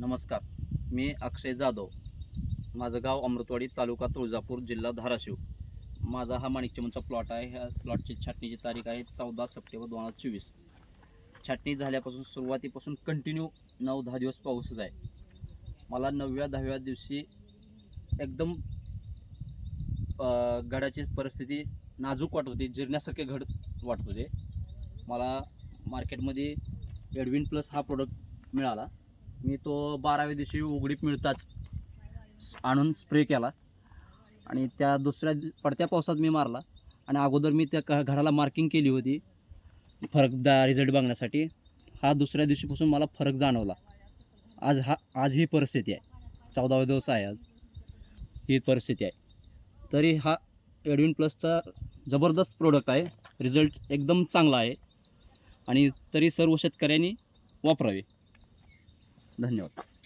नमस्कार मी अक्षय जाधव. माझं गाव अमृतवाडी तालुका तुळजापूर जिल्हा धाराशिव. माझा हा माणिकचमनचा प्लॉट आहे. ह्या प्लॉटची छाटणीची तारीख आहे चौदा सप्टेंबर दोन हजार चोवीस. छाटणी झाल्यापासून सुरुवातीपासून कंटिन्यू नऊ दहा दिवस पाऊसच आहे. मला नवव्या दहाव्या दिवशी एकदम घडाची परिस्थिती नाजूक वाटत होती जिरण्यासारखे घड वाटत होते. मला मार्केटमध्ये एडविन प्लस हा प्रोडक्ट मिळाला. मी तो बाराव्या दिवशी उघडीप मिळताच आणून स्प्रे केला. आणि त्या दुसऱ्या पडत्या पावसात मी मारला. आणि अगोदर मी त्या घराला मार्किंग केली होती. फरक रिझल्ट बघण्यासाठी. हा दुसऱ्या दिवशीपासून मला फरक जाणवला. आज हा आज ही परिस्थिती आहे. चौदावा दिवस आहे आज. ही परिस्थिती आहे. तरी हा एडविन प्लसचा जबरदस्त प्रोडक्ट आहे. रिझल्ट एकदम चांगला आहे. आणि तरी सर्व शेतकऱ्यांनी वापरावे. धन्यवाद.